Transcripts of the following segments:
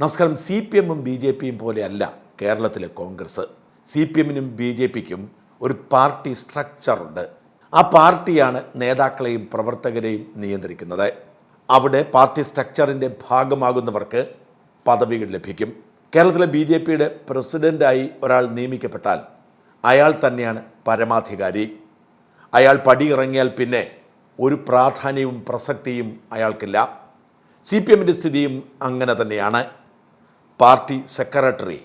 നമസ്കാരം. C P എമ്മും B J പിയും പോലെയല്ല കേരളത്തിലെ കോൺഗ്രസ്. സി പി എമ്മിനും ബി ജെ പിക്കും ഒരു പാർട്ടി സ്ട്രക്ചറുണ്ട് ആ പാർട്ടിയാണ് നേതാക്കളെയും പ്രവർത്തകരെയും നിയന്ത്രിക്കുന്നത്. അവിടെ പാർട്ടി സ്ട്രക്ചറിന്റെ ഭാഗമാകുന്നവർക്ക് പദവികൾ ലഭിക്കും. കേരളത്തിലെ ബി ജെ പിയുടെ പ്രസിഡന്റായി ഒരാൾ നിയമിക്കപ്പെട്ടാൽ അയാൾ തന്നെയാണ് പരമാധികാരി. അയാൾ പടിയിറങ്ങിയാൽ പിന്നെ ഒരു പ്രാധാന്യവും പ്രസക്തിയും അയാൾക്കില്ല. സി പി എമ്മിന്റെ സ്ഥിതിയും അങ്ങനെ തന്നെയാണ്. പാർട്ടി സെക്രട്ടറി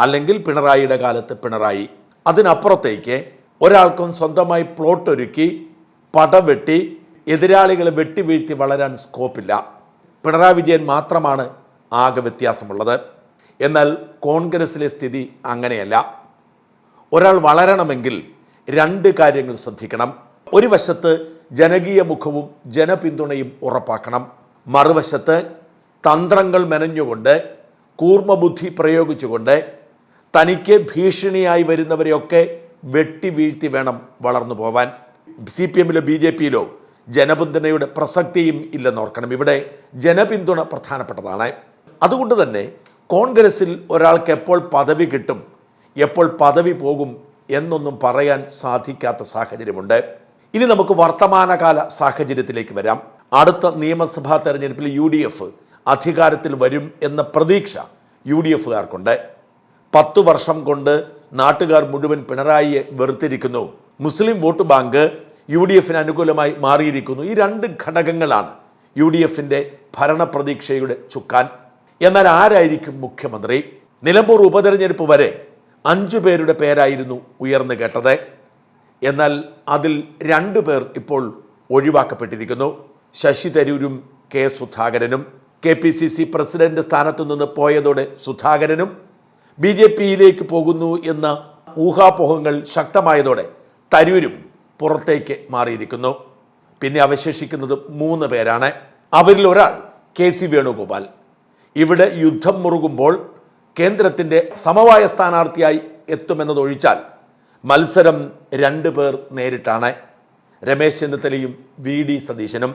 അല്ലെങ്കിൽ പിണറായിയുടെ കാലത്ത് പിണറായി. അതിനപ്പുറത്തേക്ക് ഒരാൾക്കും സ്വന്തമായി പ്ലോട്ട് ഒരുക്കി പടം വെട്ടി എതിരാളികളെ വെട്ടിവീഴ്ത്തി വളരാൻ സ്കോപ്പില്ല. പിണറായി വിജയൻ മാത്രമാണ് ആകെ വ്യത്യാസമുള്ളത്. എന്നാൽ കോൺഗ്രസിലെ സ്ഥിതി അങ്ങനെയല്ല. ഒരാൾ വളരണമെങ്കിൽ രണ്ട് കാര്യങ്ങൾ ശ്രദ്ധിക്കണം. ഒരു വശത്ത് ജനകീയ മുഖവും ജനപിന്തുണയും ഉറപ്പാക്കണം. മറുവശത്ത് തന്ത്രങ്ങൾ മെനഞ്ഞുകൊണ്ട് കൂർമ്മബുദ്ധി പ്രയോഗിച്ചുകൊണ്ട് തനിക്ക് ഭീഷണിയായി വരുന്നവരെയൊക്കെ വെട്ടി വീഴ്ത്തി വേണം വളർന്നു പോവാൻ. സി പി എമ്മിലോ ബി ജെ പിയിലോ ജനപിന്തുണയുടെ പ്രസക്തിയും ഇല്ലെന്നോർക്കണം ഇവിടെ ജനപിന്തുണ പ്രധാനപ്പെട്ടതാണ്. അതുകൊണ്ട് തന്നെ കോൺഗ്രസിൽ ഒരാൾക്ക് എപ്പോൾ പദവി കിട്ടും എപ്പോൾ പദവി പോകും എന്നൊന്നും പറയാൻ സാധിക്കാത്ത സാഹചര്യമുണ്ട്. ഇനി നമുക്ക് വർത്തമാനകാല സാഹചര്യത്തിലേക്ക് വരാം. അടുത്ത നിയമസഭാ തെരഞ്ഞെടുപ്പിൽ യു അധികാരത്തിൽ വരും എന്ന പ്രതീക്ഷ യു ഡി എഫുകാർക്കുണ്ട് പത്ത് വർഷം കൊണ്ട് നാട്ടുകാർ മുഴുവൻ പിണറായിയെ വെറുത്തിരിക്കുന്നു. മുസ്ലിം വോട്ട് ബാങ്ക് യു ഡി എഫിന് അനുകൂലമായി മാറിയിരിക്കുന്നു. ഈ രണ്ട് ഘടകങ്ങളാണ് യു ഡി എഫിന്റെ ഭരണപ്രതീക്ഷയുടെ ചുക്കാൻ. എന്നാൽ ആരായിരിക്കും മുഖ്യമന്ത്രി? നിലമ്പൂർ ഉപതെരഞ്ഞെടുപ്പ് വരെ അഞ്ചു പേരുടെ പേരായിരുന്നു ഉയർന്നു കേട്ടത്. എന്നാൽ അതിൽ രണ്ടു പേർ ഇപ്പോൾ ഒഴിവാക്കപ്പെട്ടിരിക്കുന്നു. ശശി തരൂരും കെ സുധാകരനും. K P C C president സ്ഥാനത്തു നിന്ന് പോയതോടെ സുധാകരനും ബി ജെ പിയിലേക്ക് പോകുന്നു എന്ന ഊഹാപോഹങ്ങൾ ശക്തമായതോടെ തരൂരും പുറത്തേക്ക് മാറിയിരിക്കുന്നു. പിന്നെ അവശേഷിക്കുന്നത് മൂന്ന് പേരാണ്. അവരിൽ ഒരാൾ കെ സി വേണുഗോപാൽ. ഇവിടെ യുദ്ധം മുറുകുമ്പോൾ കേന്ദ്രത്തിന്റെ സമവായ സ്ഥാനാർത്ഥിയായി എത്തുമെന്നതൊഴിച്ചാൽ മത്സരം രണ്ടു പേർ നേരിട്ടാണ്. രമേശ് ചെന്നിത്തലയും വി ഡി സതീശനും.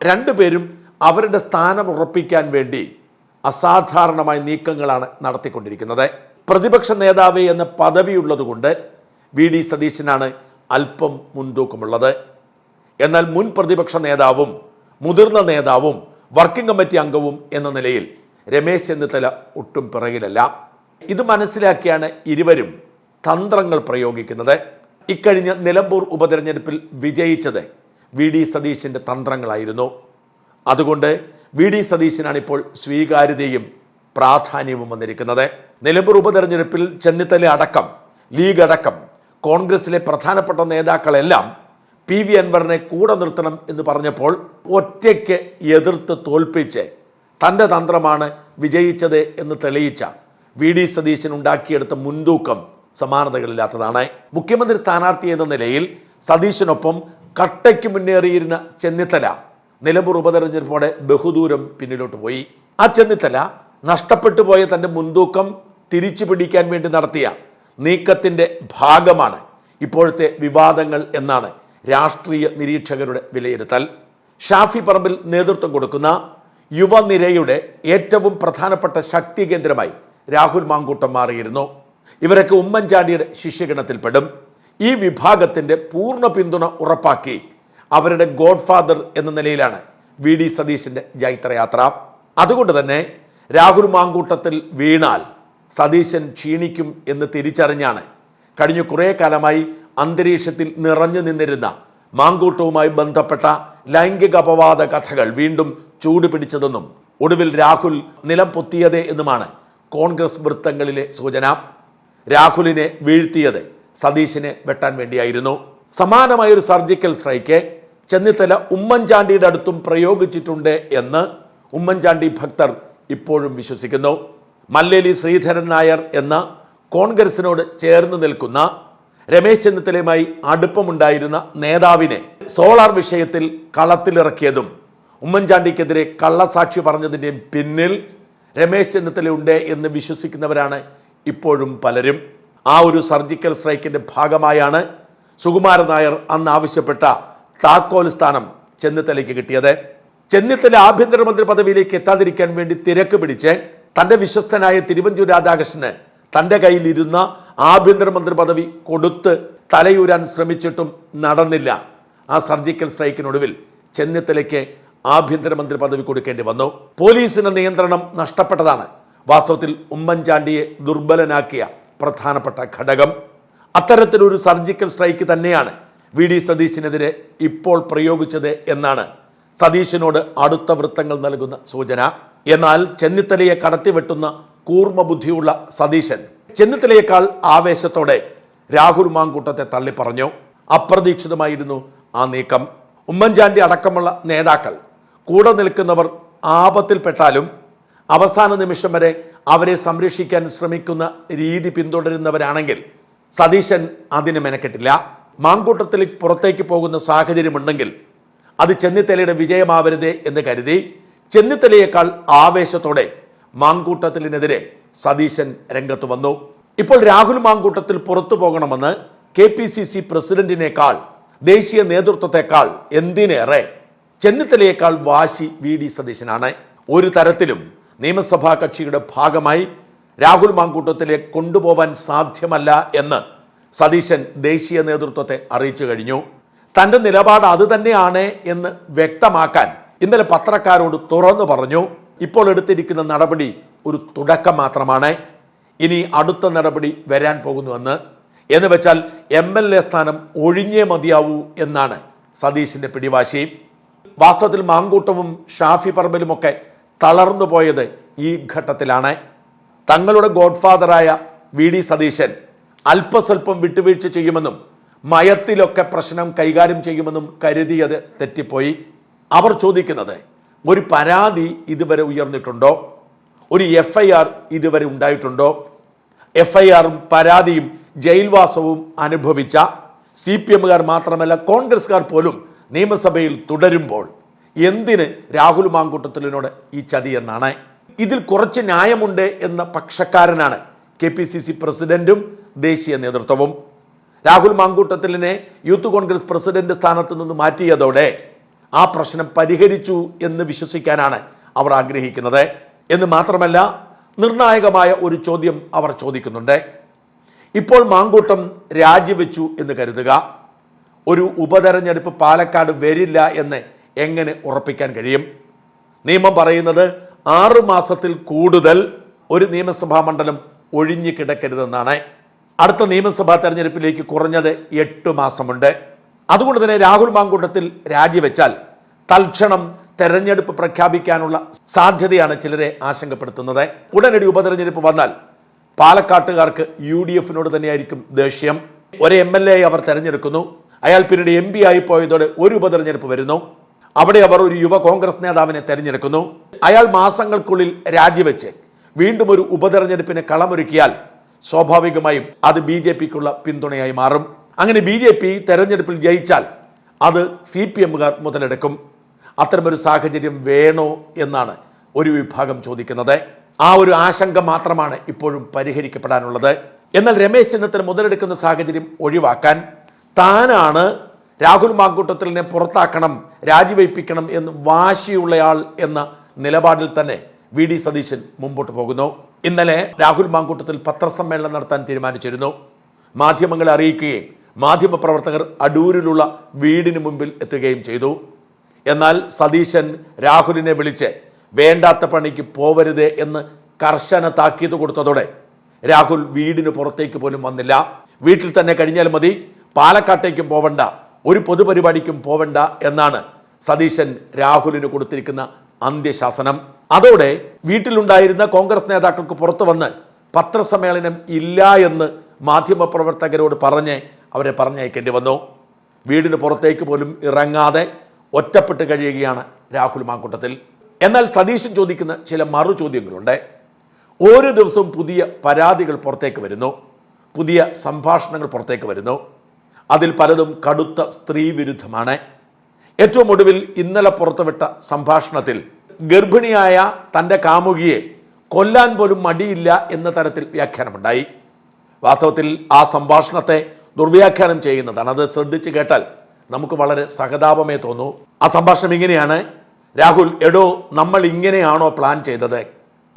രണ്ടുപേരും അവരുടെ സ്ഥാനം ഉറപ്പിക്കാൻ വേണ്ടി അസാധാരണമായ നീക്കങ്ങളാണ് നടത്തിക്കൊണ്ടിരിക്കുന്നത്. പ്രതിപക്ഷ നേതാവ് എന്ന പദവിയുള്ളതുകൊണ്ട് വി ഡി സതീശനാണ് അല്പം മുൻതൂക്കമുള്ളത്. എന്നാൽ മുൻ പ്രതിപക്ഷ നേതാവും മുതിർന്ന നേതാവും വർക്കിംഗ് കമ്മിറ്റി അംഗവും എന്ന നിലയിൽ രമേശ് ചെന്നിത്തല ഒട്ടും പിറകിലല്ല. ഇത് മനസ്സിലാക്കിയാണ് ഇരുവരും തന്ത്രങ്ങൾ പ്രയോഗിക്കുന്നത്. ഇക്കഴിഞ്ഞ നിലമ്പൂർ ഉപതെരഞ്ഞെടുപ്പിൽ വിജയിച്ചത് വി ഡി സതീശിന്റെ തന്ത്രങ്ങളായിരുന്നു. അതുകൊണ്ട് വി ഡി സതീശനാണ് ഇപ്പോൾ സ്വീകാര്യതയും പ്രാധാന്യവും വന്നിരിക്കുന്നത്. നിലമ്പൂർ ഉപതെരഞ്ഞെടുപ്പിൽ ചെന്നിത്തല അടക്കം ലീഗ് അടക്കം കോൺഗ്രസിലെ പ്രധാനപ്പെട്ട നേതാക്കളെല്ലാം പി വി അൻവറിനെ കൂടെ നിർത്തണം എന്ന് പറഞ്ഞപ്പോൾ ഒറ്റയ്ക്ക് എതിർത്ത് തോൽപ്പിച്ച് തന്റെ തന്ത്രമാണ് വിജയിച്ചത് എന്ന് തെളിയിച്ച വി ഡി സതീശൻ ഉണ്ടാക്കിയെടുത്ത മുൻതൂക്കം സമാനതകളില്ലാത്തതാണ്. മുഖ്യമന്ത്രി സ്ഥാനാർത്ഥി എന്ന നിലയിൽ സതീശനൊപ്പം കട്ടയ്ക്ക് മുന്നേറിയിരുന്ന ചെന്നിത്തല നിലമ്പൂർ ഉപതെരഞ്ഞെടുപ്പോടെ ബഹുദൂരം പിന്നിലോട്ട് പോയി. ആ ചെന്നിത്തല നഷ്ടപ്പെട്ടു പോയ തന്റെ മുൻതൂക്കം തിരിച്ചു പിടിക്കാൻ വേണ്ടി നടത്തിയ നീക്കത്തിന്റെ ഭാഗമാണ് ഇപ്പോഴത്തെ വിവാദങ്ങൾ എന്നാണ് രാഷ്ട്രീയ നിരീക്ഷകരുടെ വിലയിരുത്തൽ. ഷാഫി പറമ്പിൽ നേതൃത്വം കൊടുക്കുന്ന യുവനിരയുടെ ഏറ്റവും പ്രധാനപ്പെട്ട ശക്തി കേന്ദ്രമായി രാഹുൽ മാങ്കൂട്ടം മാറിയിരുന്നു. ഇവരൊക്കെ ഉമ്മൻചാണ്ടിയുടെ ശിഷ്യഗണത്തിൽപ്പെടും. ഈ വിഭാഗത്തിന്റെ പൂർണ പിന്തുണ ഉറപ്പാക്കി അവരുടെ ഗോഡ് ഫാദർ എന്ന നിലയിലാണ് വി ഡി സതീശിന്റെ ജൈത്രയാത്ര. അതുകൊണ്ട് തന്നെ രാഹുൽ മാങ്കൂട്ടത്തിൽ വീണാൽ സതീശൻ ക്ഷീണിക്കും എന്ന് തിരിച്ചറിഞ്ഞാണ് കഴിഞ്ഞ കുറേ കാലമായി അന്തരീക്ഷത്തിൽ നിറഞ്ഞു നിന്നിരുന്ന മാങ്കൂട്ടവുമായി ബന്ധപ്പെട്ട ലൈംഗിക അപവാദ കഥകൾ വീണ്ടും ചൂടുപിടിച്ചതെന്നും ഒടുവിൽ രാഹുൽ നിലം പൊത്തിയത് എന്നുമാണ് കോൺഗ്രസ് വൃത്തങ്ങളിലെ സൂചന. രാഹുലിനെ വീഴ്ത്തിയത് സതീശിനെ വെട്ടാൻ വേണ്ടിയായിരുന്നു. സമാനമായൊരു സർജിക്കൽ സ്ട്രൈക്ക് ചെന്നിത്തല ഉമ്മൻചാണ്ടിയുടെ അടുത്തും പ്രയോഗിച്ചിട്ടുണ്ട് എന്ന് ഉമ്മൻചാണ്ടി ഭക്തർ ഇപ്പോഴും വിശ്വസിക്കുന്നു. മല്ലേലി ശ്രീധരൻ നായർ എന്ന കോൺഗ്രസിനോട് ചേർന്ന് നിൽക്കുന്ന രമേശ് ചെന്നിത്തലയുമായി അടുപ്പമുണ്ടായിരുന്ന നേതാവിനെ സോളാർ വിഷയത്തിൽ കളത്തിലിറക്കിയതും ഉമ്മൻചാണ്ടിക്കെതിരെ കള്ളസാക്ഷി പറഞ്ഞതിന്റെയും പിന്നിൽ രമേശ് ചെന്നിത്തലയുണ്ട് എന്ന് വിശ്വസിക്കുന്നവരാണ് ഇപ്പോഴും പലരും. ആ ഒരു സർജിക്കൽ സ്ട്രൈക്കിന്റെ ഭാഗമായാണ് സുകുമാരൻ നായർ അന്ന് ആവശ്യപ്പെട്ട താക്കോൽ സ്ഥാനം ചെന്നിത്തലയ്ക്ക് കിട്ടിയത്. ചെന്നിത്തല ആഭ്യന്തരമന്ത്രി പദവിയിലേക്ക് എത്താതിരിക്കാൻ വേണ്ടി തിരക്ക് പിടിച്ച് തന്റെ വിശ്വസ്തനായ തിരുവഞ്ചൂർ രാധാകൃഷ്ണന് തന്റെ കയ്യിലിരുന്ന ആഭ്യന്തരമന്ത്രി പദവി കൊടുത്ത് തലയൂരാൻ ശ്രമിച്ചിട്ടും നടന്നില്ല. ആ സർജിക്കൽ സ്ട്രൈക്കിനൊടുവിൽ ചെന്നിത്തലയ്ക്ക് ആഭ്യന്തരമന്ത്രി പദവി കൊടുക്കേണ്ടി വന്നു. പോലീസിന്റെ നിയന്ത്രണം നഷ്ടപ്പെട്ടതാണ്. വാസ്തവത്തിൽ ഉമ്മൻചാണ്ടിയെ ദുർബലനാക്കിയ പ്രധാനപ്പെട്ട ഘടകം. അത്തരത്തിലൊരു സർജിക്കൽ സ്ട്രൈക്ക് തന്നെയാണ് വി ഡി സതീശിനെതിരെ ഇപ്പോൾ പ്രയോഗിച്ചത് എന്നാണ് സതീശിനോട് അടുത്ത വൃത്തങ്ങൾ നൽകുന്ന സൂചന. എന്നാൽ ചെന്നിത്തലയെ കടത്തിവെട്ടുന്ന കൂർമ്മ ബുദ്ധിയുള്ള സതീശൻ ചെന്നിത്തലയേക്കാൾ ആവേശത്തോടെ രാഹുൽ മാങ്കൂട്ടത്തെ തള്ളിപ്പറഞ്ഞു. അപ്രതീക്ഷിതമായിരുന്നു ആ നീക്കം. ഉമ്മൻചാണ്ടി അടക്കമുള്ള നേതാക്കൾ കൂടെ നിൽക്കുന്നവർ ആപത്തിൽപ്പെട്ടാലും അവസാന നിമിഷം വരെ അവരെ സംരക്ഷിക്കാൻ ശ്രമിക്കുന്ന രീതി പിന്തുടരുന്നവരാണെങ്കിൽ സതീശൻ അതിന് മെനക്കെട്ടില്ല. മാങ്കൂട്ടത്തിൽ പുറത്തേക്ക് പോകുന്ന സാഹചര്യമുണ്ടെങ്കിൽ അത് ചെന്നിത്തലയുടെ വിജയമാവരുതേ എന്ന് കരുതി ചെന്നിത്തലയേക്കാൾ ആവേശത്തോടെ മാങ്കൂട്ടത്തിനെതിരെ സതീശൻ രംഗത്ത് വന്നു. ഇപ്പോൾ രാഹുൽ മാങ്കൂട്ടത്തിൽ പുറത്തു പോകണമെന്ന് കെ പി സി സി പ്രസിഡന്റിനേക്കാൾ ദേശീയ നേതൃത്വത്തെക്കാൾ എന്തിനേറെ ചെന്നിത്തലയേക്കാൾ വാശി വി ഡി സതീശനാണ്. ഒരു തരത്തിലും നിയമസഭാ കക്ഷിയുടെ ഭാഗമായി രാഹുൽ മാങ്കൂട്ടത്തിലെ കൊണ്ടുപോവാൻ സാധ്യമല്ല എന്ന് സതീശൻ ദേശീയ നേതൃത്വത്തെ അറിയിച്ചു കഴിഞ്ഞു. തന്റെ നിലപാട് അത് തന്നെയാണ് എന്ന് വ്യക്തമാക്കാൻ ഇന്നലെ പത്രക്കാരോട് തുറന്നു പറഞ്ഞു. ഇപ്പോൾ എടുത്തിരിക്കുന്ന നടപടി ഒരു തുടക്കം മാത്രമാണ്. ഇനി അടുത്ത നടപടി വരാൻ പോകുന്നുവെന്ന്. എന്ന് വെച്ചാൽ എം എൽ എ സ്ഥാനം ഒഴിഞ്ഞേ മതിയാവൂ എന്നാണ് സതീശിന്റെ പിടിവാശി. വാസ്തവത്തിൽ മാങ്കൂട്ടവും ഷാഫി പറമ്പലുമൊക്കെ തളർന്നു പോയത് ഈ ഘട്ടത്തിലാണ്. തങ്ങളുടെ ഗോഡ്ഫാദറായ വി ഡി സതീശൻ അല്പസ്വല്പം വിട്ടുവീഴ്ച ചെയ്യുമെന്നും മയത്തിലൊക്കെ പ്രശ്നം കൈകാര്യം ചെയ്യുമെന്നും കരുതിയത് തെറ്റിപ്പോയി. അവർ ചോദിക്കുന്നത് ഒരു പരാതി ഇതുവരെ ഉയർന്നിട്ടുണ്ടോ? ഒരു എഫ് ഐ ആർ ഇതുവരെ ഉണ്ടായിട്ടുണ്ടോ? എഫ് ഐ ആറും പരാതിയും ജയിൽവാസവും അനുഭവിച്ച സി പി എമ്മുകാർ മാത്രമല്ല കോൺഗ്രസ്സുകാർ പോലും നിയമസഭയിൽ തുടരുമ്പോൾ എന്തിന് രാഹുൽ മാങ്കൂട്ടത്തിലിനോട് ഈ ചതി എന്നാണ്? ഇതിൽ കുറച്ച് ന്യായമുണ്ട് എന്ന പക്ഷക്കാരനാണ് കെ പി സി സി പ്രസിഡന്റും ദേശീയ നേതൃത്വവും രാഹുൽ മാങ്കൂട്ടത്തിലിനെ യൂത്ത് കോൺഗ്രസ് പ്രസിഡന്റ് സ്ഥാനത്ത് നിന്ന് മാറ്റിയതോടെ ആ പ്രശ്നം പരിഹരിച്ചു എന്ന് വിശ്വസിക്കാനാണ് അവർ ആഗ്രഹിക്കുന്നത്. എന്ന് മാത്രമല്ല നിർണായകമായ ഒരു ചോദ്യം അവർ ചോദിക്കുന്നുണ്ട്. ഇപ്പോൾ മാങ്കൂട്ടം രാജിവെച്ചു എന്ന് കരുതുക. ഒരു ഉപതെരഞ്ഞെടുപ്പ് പാലക്കാട് വരില്ല എന്ന് എങ്ങനെ ഉറപ്പിക്കാൻ കഴിയും? നിയമം പറയുന്നത് ആറ് മാസത്തിൽ കൂടുതൽ ഒരു നിയമസഭാ മണ്ഡലം ഒഴിഞ്ഞു കിടക്കരുതെന്നാണ്. അടുത്ത നിയമസഭാ തെരഞ്ഞെടുപ്പിലേക്ക് കുറഞ്ഞത് എട്ട് മാസമുണ്ട്. അതുകൊണ്ട് തന്നെ രാഹുൽ മാങ്കൂട്ടത്തിൽ രാജിവെച്ചാൽ തൽക്ഷണം തെരഞ്ഞെടുപ്പ് പ്രഖ്യാപിക്കാനുള്ള സാധ്യതയാണ് ചിലരെ ആശങ്കപ്പെടുത്തുന്നത്. ഉടനടി ഉപതെരഞ്ഞെടുപ്പ് വന്നാൽ പാലക്കാട്ടുകാർക്ക് യു ഡി എഫിനോട് തന്നെയായിരിക്കും ദേഷ്യം. ഒരു എം എൽ എ അവർ തെരഞ്ഞെടുക്കുന്നു. അയാൾ പിന്നീട് എം പി ആയി പോയതോടെ ഒരു ഉപതെരഞ്ഞെടുപ്പ് വരുന്നു. അവിടെ അവർ ഒരു യുവ കോൺഗ്രസ് നേതാവിനെ തെരഞ്ഞെടുക്കുന്നു. അയാൾ മാസങ്ങൾക്കുള്ളിൽ രാജിവെച്ച് വീണ്ടും ഒരു ഉപതെരഞ്ഞെടുപ്പിന് കളമൊരുക്കിയാൽ സ്വാഭാവികമായും അത് ബി ജെ പിക്കുള്ള പിന്തുണയായി മാറും. അങ്ങനെ ബി ജെ പി തെരഞ്ഞെടുപ്പിൽ ജയിച്ചാൽ അത് സി പി എമ്മുകാർ മുതലെടുക്കും. അത്തരമൊരു സാഹചര്യം വേണോ എന്നാണ് ഒരു വിഭാഗം ചോദിക്കുന്നത്. ആ ഒരു ആശങ്ക മാത്രമാണ് ഇപ്പോഴും പരിഹരിക്കപ്പെടാനുള്ളത്. എന്നാൽ രമേശ് ചെന്നിത്തല മുതലെടുക്കുന്ന സാഹചര്യം ഒഴിവാക്കാൻ താനാണ് രാഹുൽ മാങ്കൂട്ടത്തിലിനെ പുറത്താക്കണം രാജിവയ്പ്പിക്കണം എന്ന് വാശിയുള്ളയാൾ എന്ന നിലപാടിൽ തന്നെ വി ഡി സതീശൻ മുമ്പോട്ട് പോകുന്നു. ഇന്നലെ രാഹുൽ മാങ്കൂട്ടത്തിൽ പത്രസമ്മേളനം നടത്താൻ തീരുമാനിച്ചിരുന്നു. മാധ്യമങ്ങളെ അറിയിക്കുകയും മാധ്യമപ്രവർത്തകർ അടൂരിലുള്ള വീടിന് മുമ്പിൽ എത്തുകയും ചെയ്തു. എന്നാൽ സതീശൻ രാഹുലിനെ വിളിച്ച് വേണ്ടാത്ത പണിക്ക് പോവരുത് എന്ന് കർശന താക്കീത് കൊടുത്തതോടെ രാഹുൽ വീടിന് പുറത്തേക്ക് പോലും വന്നില്ല. വീട്ടിൽ തന്നെ കഴിഞ്ഞാൽ മതി. പാലക്കാട്ടേക്കും പോവണ്ട. ഒരു പൊതുപരിപാടിക്കും പോവണ്ട എന്നാണ് സതീശൻ രാഹുലിന് കൊടുത്തിരിക്കുന്ന അന്ത്യശാസനം. അതോടെ വീട്ടിലുണ്ടായിരുന്ന കോൺഗ്രസ് നേതാക്കൾക്ക് പുറത്തു വന്ന് പത്രസമ്മേളനം ഇല്ല എന്ന് മാധ്യമപ്രവർത്തകരോട് പറഞ്ഞ് അവരെ പറഞ്ഞയക്കേണ്ടി വന്നു. വീടിന് പുറത്തേക്ക് പോലും ഇറങ്ങാതെ ഒറ്റപ്പെട്ട് കഴിയുകയാണ് രാഹുൽ മാങ്കൂട്ടത്തിൽ. എന്നാൽ സതീശൻ ചോദിക്കുന്ന ചില മറു ചോദ്യങ്ങളുണ്ട് ഓരോ ദിവസവും പുതിയ പരാതികൾ പുറത്തേക്ക് വരുന്നു. പുതിയ സംഭാഷണങ്ങൾ പുറത്തേക്ക് വരുന്നു. അതിൽ പലതും കടുത്ത സ്ത്രീവിരുദ്ധമാണ്. ഏറ്റവും ഒടുവിൽ ഇന്നലെ പുറത്തുവിട്ട സംഭാഷണത്തിൽ ഗർഭിണിയായ തന്റെ കാമുകിയെ കൊല്ലാൻ പോലും മടിയില്ല എന്ന തരത്തിൽ വ്യാഖ്യാനമുണ്ടായി. വാസ്തവത്തിൽ ആ സംഭാഷണത്തെ ദുർവ്യാഖ്യാനം ചെയ്യുന്നതാണ്. അത് ശ്രദ്ധിച്ച് കേട്ടാൽ നമുക്ക് വളരെ സഹതാപമേ തോന്നൂ. ആ സംഭാഷണം ഇങ്ങനെയാണ്. രാഹുൽ എടോ നമ്മൾ ഇങ്ങനെയാണോ പ്ലാൻ ചെയ്തത്?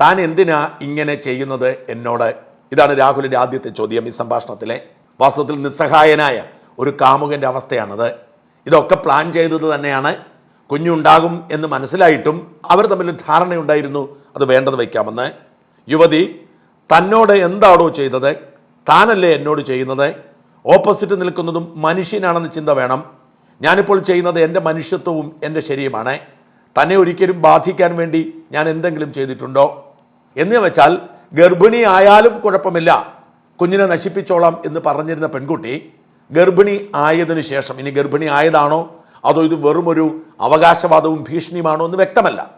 താൻ എന്തിനാ ഇങ്ങനെ ചെയ്യുന്നത് എന്നോട്? ഇതാണ് രാഹുലിന്റെ ആദ്യത്തെ ചോദ്യം ഈ സംഭാഷണത്തിലെ. വാസ്തവത്തിൽ നിസ്സഹായനായ ഒരു കാമുകന്റെ അവസ്ഥയാണത്. ഇതൊക്കെ പ്ലാൻ ചെയ്തത് തന്നെയാണ്. കുഞ്ഞുണ്ടാകും എന്ന് മനസ്സിലായിട്ടും അവർ തമ്മിൽ ധാരണയുണ്ടായിരുന്നു അത് വേണ്ടത് വയ്ക്കാമെന്ന്. യുവതി തന്നോട് എന്താണോ ചെയ്തത്? താനല്ലേ എന്നോട് ചെയ്യുന്നത്? ഓപ്പോസിറ്റ് നിൽക്കുന്നതും മനുഷ്യനാണെന്ന് ചിന്ത വേണം. ഞാനിപ്പോൾ ചെയ്യുന്നത് എന്റെ മനുഷ്യത്വവും എന്റെ ശരീരമാണ് തന്നെ ഒരിക്കലും ബാധിക്കാൻ വേണ്ടി ഞാൻ എന്തെങ്കിലും ചെയ്തിട്ടുണ്ടോ? എന്ന് വെച്ചാൽ ഗർഭിണി ആയാലും കുഴപ്പമില്ല. കുഞ്ഞിനെ നശിപ്പിച്ചോളാം എന്ന് പറഞ്ഞിരുന്ന പെൺകുട്ടി ഗർഭിണി ആയതിനു ശേഷം ഇനി ഗർഭിണി ആയതാണോ അതോ ഇത് വെറുമൊരു അവകാശവാദവും ഭീഷണിയുമാണോ എന്ന് വ്യക്തമല്ല.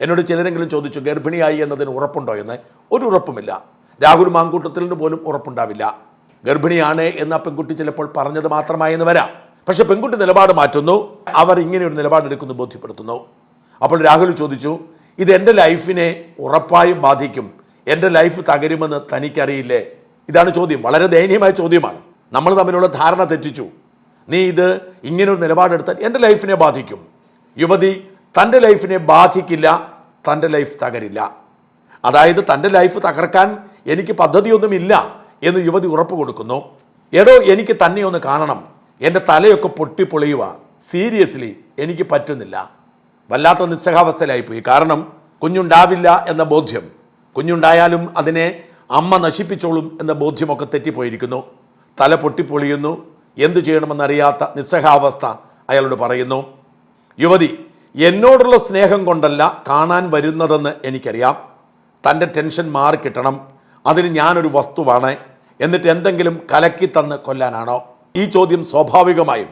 എന്നോട് ചിലരെങ്കിലും ചോദിച്ചു ഗർഭിണിയായി എന്നതിന് ഉറപ്പുണ്ടോ എന്ന്? ഒരു ഉറപ്പുമില്ല. രാഹുൽ മാങ്കൂട്ടത്തിന് പോലും ഉറപ്പുണ്ടാവില്ല. ഗർഭിണിയാണ് എന്ന് ആ പെൺകുട്ടി ചിലപ്പോൾ പറഞ്ഞത് മാത്രമായെന്ന് വരാം. പക്ഷെ പെൺകുട്ടി നിലപാട് മാറ്റുന്നു. അവർ ഇങ്ങനെ ഒരു നിലപാടെടുക്കുന്നു ബോധ്യപ്പെടുത്തുന്നു. അപ്പോൾ രാഹുൽ ചോദിച്ചു ഇത് എന്റെ ലൈഫിനെ ഉറപ്പായും ബാധിക്കും. എന്റെ ലൈഫ് തകരുമെന്ന് തനിക്കറിയില്ലേ? ഇതാണ് ചോദ്യം. വളരെ ദയനീയമായ ചോദ്യമാണ്. നമ്മൾ തമ്മിലുള്ള ധാരണ തെറ്റിച്ചു. നീ ഇത് ഇങ്ങനൊരു നിലപാടെടുത്താൽ എന്റെ ലൈഫിനെ ബാധിക്കും. യുവതി തന്റെ ലൈഫിനെ ബാധിക്കില്ല തന്റെ ലൈഫ് തകരില്ല. അതായത് തന്റെ ലൈഫ് തകർക്കാൻ എനിക്ക് പദ്ധതിയൊന്നുമില്ല എന്ന് യുവതി ഉറപ്പ് കൊടുക്കുന്നു. എടോ എനിക്ക് തന്നെ ഒന്ന് കാണണം. എന്റെ തലയൊക്കെ പൊട്ടിപ്പൊളിയുക. സീരിയസ്ലി എനിക്ക് പറ്റുന്നില്ല. വല്ലാത്ത നിസ്സഹാവസ്ഥയിലായിപ്പോയി. കാരണം കുഞ്ഞുണ്ടാവില്ല എന്ന ബോധ്യം. കുഞ്ഞുണ്ടായാലും അതിനെ അമ്മ നശിപ്പിച്ചോളും എന്ന ബോധ്യമൊക്കെ തെറ്റിപ്പോയിരിക്കുന്നു. തല പൊട്ടിപ്പൊളിയുന്നു. എന്തു ചെയ്യണമെന്നറിയാത്ത നിസ്സഹാവസ്ഥ അയാളോട് പറയുന്നു. യുവതി എന്നോടുള്ള സ്നേഹം കൊണ്ടല്ല കാണാൻ വരുന്നതെന്ന് എനിക്കറിയാം. തന്റെ ടെൻഷൻ മാറിക്കിട്ടണം അതിന് ഞാനൊരു വസ്തുവാണ്. എന്നിട്ട് എന്തെങ്കിലും കലക്കി തന്ന് കൊല്ലാനാണോ? ഈ ചോദ്യം സ്വാഭാവികമായും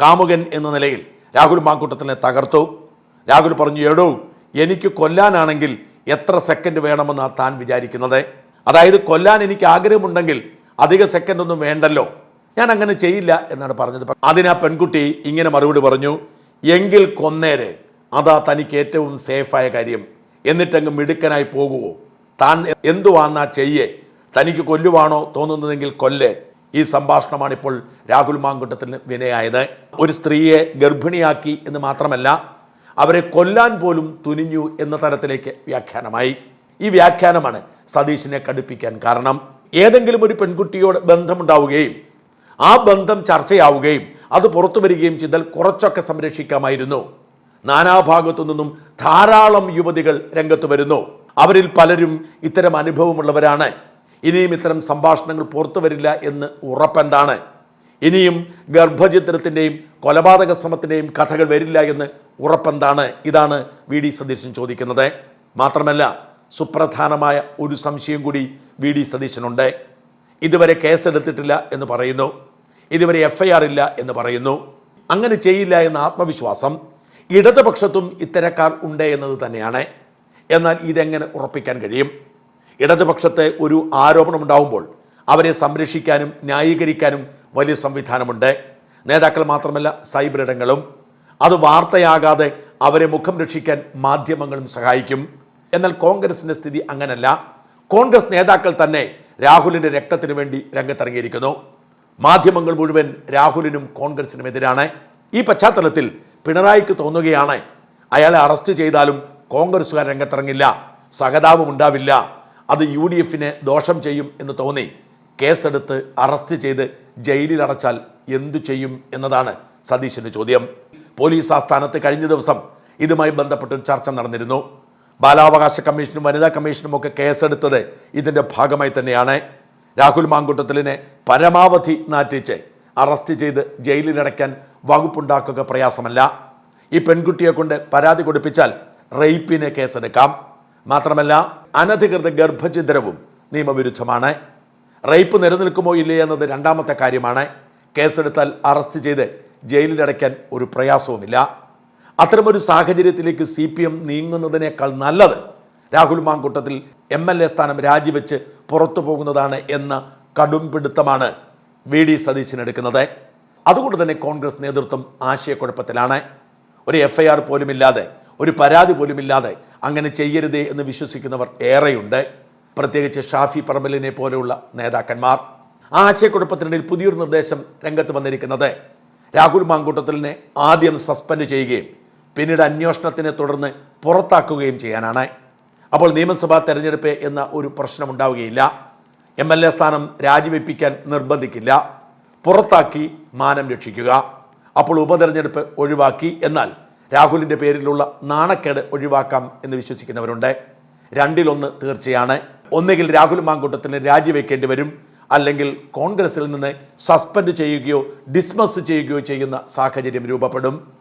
കാമുകൻ എന്ന നിലയിൽ രാഹുൽ മാങ്കൂട്ടത്തിനെ തകർത്തു. രാഹുൽ പറഞ്ഞു എടോ എനിക്ക് കൊല്ലാനാണെങ്കിൽ എത്ര സെക്കൻഡ് വേണമെന്നാണ് താൻ വിചാരിക്കുന്നത്? അതായത് കൊല്ലാൻ എനിക്ക് ആഗ്രഹമുണ്ടെങ്കിൽ അധിക സെക്കൻഡൊന്നും വേണ്ടല്ലോ. ഞാൻ അങ്ങനെ ചെയ്യില്ല എന്നാണ് പറഞ്ഞത്. അതിന് ആ പെൺകുട്ടി ഇങ്ങനെ മറുപടി പറഞ്ഞു എങ്കിൽ കൊന്നേരെ. അതാ തനിക്ക് ഏറ്റവും സേഫായ കാര്യം. എന്നിട്ടങ്ങ് മിടുക്കനായി പോകുമോ താൻ എന്തുവാന്നാ ചെയ്യേ? തനിക്ക് കൊല്ലുവാണോ തോന്നുന്നതെങ്കിൽ കൊല്ലേ. ഈ സംഭാഷണമാണ് ഇപ്പോൾ രാഹുൽ മാങ്കുട്ടത്തിന് വിനയായത്. ഒരു സ്ത്രീയെ ഗർഭിണിയാക്കി എന്ന് മാത്രമല്ല അവരെ കൊല്ലാൻ പോലും തുനിഞ്ഞു എന്ന തരത്തിലേക്ക് വ്യാഖ്യാനമായി. ഈ വ്യാഖ്യാനമാണ് സതീഷിനെ കടുപ്പിക്കാൻ കാരണം. ഏതെങ്കിലും ഒരു പെൺകുട്ടിയോട് ബന്ധമുണ്ടാവുകയും ആ ബന്ധം ചർച്ചയാവുകയും അത് പുറത്തു വരികയും ചെയ്താൽ കുറച്ചൊക്കെ സംരക്ഷിക്കാമായിരുന്നു. നാനാഭാഗത്തു നിന്നും ധാരാളം യുവതികൾ രംഗത്ത് വരുന്നു. അവരിൽ പലരും ഇത്തരം അനുഭവമുള്ളവരാണ്. ഇനിയും ഇത്തരം സംഭാഷണങ്ങൾ പുറത്തു വരില്ല എന്ന് ഉറപ്പെന്താണ്. ഇനിയും ഗർഭചിത്രത്തിന്റെയും കൊലപാതക ശ്രമത്തിന്റെയും കഥകൾ വരില്ല എന്ന് ഉറപ്പെന്താണ്. ഇതാണ് വി ഡി സതീശൻ ചോദിക്കുന്നത്. മാത്രമല്ല സുപ്രധാനമായ ഒരു സംശയം കൂടി വി ഡി സതീശനുണ്ട്. ഇതുവരെ കേസെടുത്തിട്ടില്ല എന്ന് പറയുന്നു. ഇതുവരെ എഫ് ഐ ആർ ഇല്ല എന്ന് പറയുന്നു. അങ്ങനെ ചെയ്യില്ല എന്ന ആത്മവിശ്വാസം ഇടതുപക്ഷത്തും ഇത്തരക്കാർ ഉണ്ട് എന്നത് തന്നെയാണ്. എന്നാൽ ഇതെങ്ങനെ ഉറപ്പിക്കാൻ കഴിയും? ഇടതുപക്ഷത്തെ ഒരു ആരോപണം ഉണ്ടാവുമ്പോൾ അവരെ സംരക്ഷിക്കാനും ന്യായീകരിക്കാനും വലിയ സംവിധാനമുണ്ട്. നേതാക്കൾ മാത്രമല്ല സൈബർ ഇടങ്ങളും. അത് വാർത്തയാകാതെ അവരെ മുഖം രക്ഷിക്കാൻ മാധ്യമങ്ങളും സഹായിക്കും. എന്നാൽ കോൺഗ്രസിന്റെ സ്ഥിതി അങ്ങനല്ല. കോൺഗ്രസ് നേതാക്കൾ തന്നെ രാഹുലിന്റെ രക്തത്തിന് വേണ്ടി രംഗത്തിറങ്ങിയിരിക്കുന്നു. മാധ്യമങ്ങൾ മുഴുവൻ രാഹുലിനും കോൺഗ്രസിനും എതിരാണ്. ഈ പശ്ചാത്തലത്തിൽ പിണറായിക്ക് തോന്നുകയാണ് അയാളെ അറസ്റ്റ് ചെയ്താലും കോൺഗ്രസ്സുകാർ രംഗത്തിറങ്ങില്ല സഹതാപം ഉണ്ടാവില്ല അത് യു ഡി എഫിന് ദോഷം ചെയ്യും എന്ന് തോന്നി. കേസെടുത്ത് അറസ്റ്റ് ചെയ്ത് ജയിലിൽ അടച്ചാൽ എന്തു ചെയ്യും എന്നതാണ് സതീശന്റെ ചോദ്യം. പോലീസ് ആസ്ഥാനത്ത് കഴിഞ്ഞ ദിവസം ഇതുമായി ബന്ധപ്പെട്ട് ചർച്ച നടന്നിരുന്നു. ബാലാവകാശ കമ്മീഷനും വനിതാ കമ്മീഷനും ഒക്കെ കേസെടുത്തത് ഇതിന്റെ ഭാഗമായി തന്നെയാണ്. രാഹുൽ മാങ്കുട്ടത്തിലിനെ പരമാവധി നാറ്റിച്ച് അറസ്റ്റ് ചെയ്ത് ജയിലിലടയ്ക്കാൻ വകുപ്പുണ്ടാക്കുക പ്രയാസമല്ല. ഈ പെൺകുട്ടിയെ കൊണ്ട് പരാതി കൊടുപ്പിച്ചാൽ റേപ്പിന് കേസെടുക്കാം. മാത്രമല്ല അനധികൃത ഗർഭഛിദ്രവും നിയമവിരുദ്ധമാണ്. റേപ്പ് നിലനിൽക്കുമോ ഇല്ലേ എന്നത് രണ്ടാമത്തെ കാര്യമാണ്. കേസെടുത്താൽ അറസ്റ്റ് ചെയ്ത് ജയിലിലടയ്ക്കാൻ ഒരു പ്രയാസവുമില്ല. അത്തരമൊരു സാഹചര്യത്തിലേക്ക് സി പി എം നീങ്ങുന്നതിനേക്കാൾ നല്ലത് Rahul Mankoottathil M L A സ്ഥാനം രാജിവെച്ച് പുറത്തു പോകുന്നതാണ് എന്ന കടും പിടുത്തമാണ് വി ഡി സതീശനെടുക്കുന്നത് അതുകൊണ്ട് തന്നെ കോൺഗ്രസ് നേതൃത്വം ആശയക്കുഴപ്പത്തിലാണ്. ഒരു എഫ് ഐ ആർ പോലുമില്ലാതെ ഒരു പരാതി പോലുമില്ലാതെ അങ്ങനെ ചെയ്യരുതേ എന്ന് വിശ്വസിക്കുന്നവർ ഏറെയുണ്ട്. പ്രത്യേകിച്ച് ഷാഫി പറമ്പലിനെ പോലെയുള്ള നേതാക്കന്മാർ. ആശയക്കുഴപ്പത്തിനിടയിൽ പുതിയൊരു നിർദ്ദേശം രംഗത്ത് വന്നിരിക്കുന്നത്. രാഹുൽ മാങ്കൂട്ടത്തിലിനെ ആദ്യം സസ്പെൻഡ് ചെയ്യുകയും പിന്നീട് അന്വേഷണത്തിനെ തുടർന്ന് പുറത്താക്കുകയും ചെയ്യാനാണ്. അപ്പോൾ നിയമസഭാ തെരഞ്ഞെടുപ്പ് എന്ന ഒരു പ്രശ്നമുണ്ടാവുകയില്ല. എം എൽ എ സ്ഥാനം രാജിവെപ്പിക്കാൻ നിർബന്ധിക്കില്ല. പുറത്താക്കി മാനം രക്ഷിക്കുക. അപ്പോൾ ഉപതെരഞ്ഞെടുപ്പ് ഒഴിവാക്കി എന്നാൽ രാഹുലിന്റെ പേരിലുള്ള നാണക്കേട് ഒഴിവാക്കാം എന്ന് വിശ്വസിക്കുന്നവരുണ്ട്. രണ്ടിലൊന്ന് തീർച്ചയാണ്. ഒന്നുകിൽ രാഹുൽ മാങ്കൂട്ടത്തിന് രാജിവെക്കേണ്ടി വരും. അല്ലെങ്കിൽ കോൺഗ്രസിൽ നിന്ന് സസ്പെൻഡ് ചെയ്യുകയോ ഡിസ്മസ് ചെയ്യുകയോ ചെയ്യുന്ന സാഹചര്യം രൂപപ്പെടും.